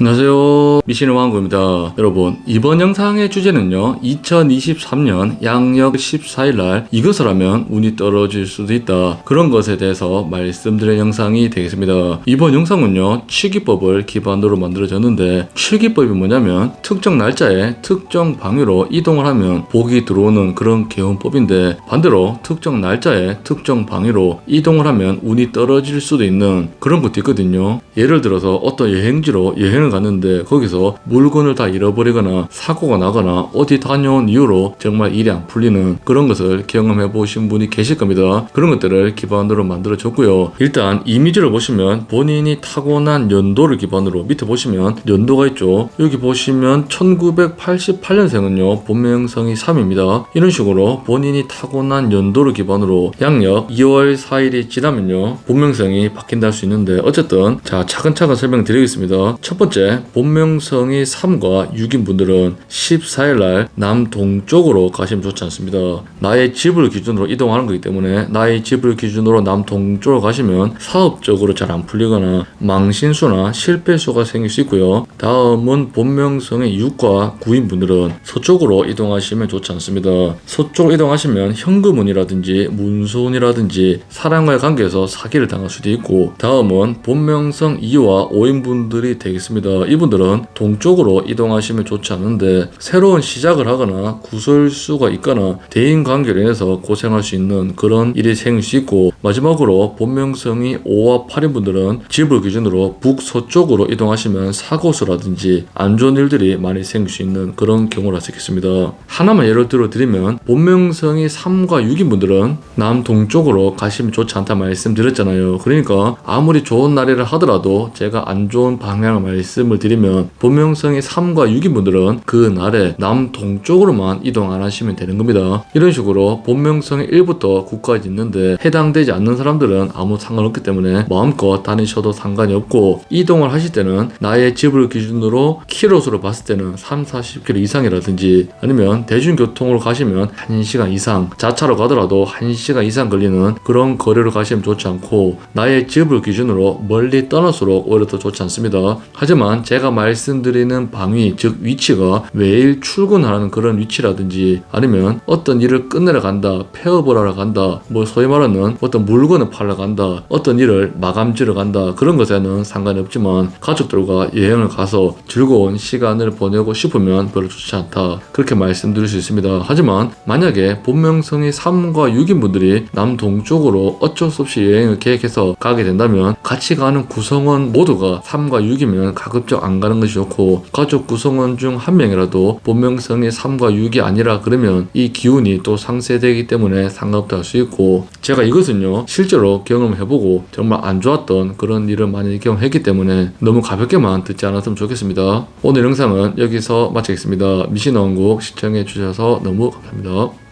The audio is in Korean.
안녕하세요. 미신의 왕구입니다. 여러분 이번 영상의 주제는요 2023년 양력 14일날 이것을 하면 운이 떨어질 수도 있다. 그런 것에 대해서 말씀드릴 영상이 되겠습니다. 이번 영상은요 치기법을 기반으로 만들어졌는데 치기법이 뭐냐면 특정 날짜에 특정 방위로 이동을 하면 복이 들어오는 그런 개운법인데 반대로 특정 날짜에 특정 방위로 이동을 하면 운이 떨어질 수도 있는 그런 것도 있거든요. 예를 들어서 어떤 여행지로 여행을 갔는데 거기서 물건을 다 잃어버리거나 사고가 나거나 어디 다녀온 이후로 정말 일이 안 풀리는 그런 것을 경험해 보신 분이 계실 겁니다. 그런 것들을 기반으로 만들어졌고요. 일단 이미지를 보시면 본인이 타고난 연도를 기반으로 밑에 보시면 연도가 있죠. 여기 보시면 1988년생은요 본명성이 3입니다. 이런 식으로 본인이 타고난 연도를 기반으로 양력 2월 4일이 지나면요 본명성이 바뀐다 할 수 있는데 어쨌든 자 차근차근 설명드리겠습니다. 첫 번째 본명성이 3과 6인 분들은 14일 날 남동쪽으로 가시면 좋지 않습니다. 나의 집을 기준으로 이동하는 거기 때문에 나의 집을 기준으로 남동쪽으로 가시면 사업적으로 잘 안 풀리거나 망신수나 실패수가 생길 수 있고요. 다음은 본명성의 6과 9인 분들은 서쪽으로 이동하시면 좋지 않습니다. 서쪽으로 이동하시면 현금운이라든지 문서운이라든지 사랑과의 관계에서 사기를 당할 수도 있고 다음은 본명성 2와 5인 분들이 되겠습니다. 이분들은 동쪽으로 이동하시면 좋지 않은데 새로운 시작을 하거나 구설수가 있거나 대인 관계로 인해서 고생할 수 있는 그런 일이 생길 수 있고 마지막으로 본명성이 5와 8인 분들은 집을 기준으로 북서쪽으로 이동하시면 사고수라든지 안 좋은 일들이 많이 생길 수 있는 그런 경우라 수 있겠습니다. 하나만 예를 들어 드리면 본명성이 3과 6인 분들은 남동쪽으로 가시면 좋지 않다 말씀드렸잖아요. 그러니까 아무리 좋은 날이라 하더라도 제가 안 좋은 방향을 말씀을 드리면 본명성이 3과 6인 분들은 그 날에 남동쪽으로만 이동 안 하시면 되는 겁니다. 이런 식으로 본명성이 1부터 9까지 있는데 해당되지 않는 사람들은 아무 상관없기 때문에 마음껏 다니셔도 상관이 없고 이동을 하실 때는 나의 집을 기준으로 키로수로 봤을 때는 3, 40km 이상이라든지 아니면 대중교통으로 가시면 1시간 이상 자차로 가더라도 1시간 이상 걸리는 그런 거리로 가시면 좋지 않고 나의 집을 기준으로 멀리 떠날수록 오히려 더 좋지 않습니다. 하지만 제가 말씀드리는 방위 즉 위치가 매일 출근하는 그런 위치라든지 아니면 어떤 일을 끝내러 간다 폐업을 하러 간다 뭐 소위 말하는 어떤 물건을 팔러 간다 어떤 일을 마감지러 간다 그런 것에는 상관이 없지만 가족들과 여행을 가서 즐거운 시간을 보내고 싶으면 별로 좋지 않다. 그렇게 말씀드릴 수 있습니다. 하지만 만약에 본명성이 3과 6인 분들이 남동쪽으로 어쩔 수 없이 여행을 계획해서 가게 된다면 같이 가는 구성원 모두가 3과 6이면 가급적 안 가는 것이 좋고 가족 구성원 중 한 명이라도 본명성이 3과 6이 아니라 그러면 이 기운이 또 상쇄되기 때문에 상관없다 할 수 있고 제가 이것은요 실제로 경험해보고 정말 안 좋았던 그런 일을 많이 경험했기 때문에 너무 가볍게만 듣지 않았으면 좋겠습니다. 오늘 영상은 여기서 마치겠습니다. 미신왕국 시청해 주셔서 너무 감사합니다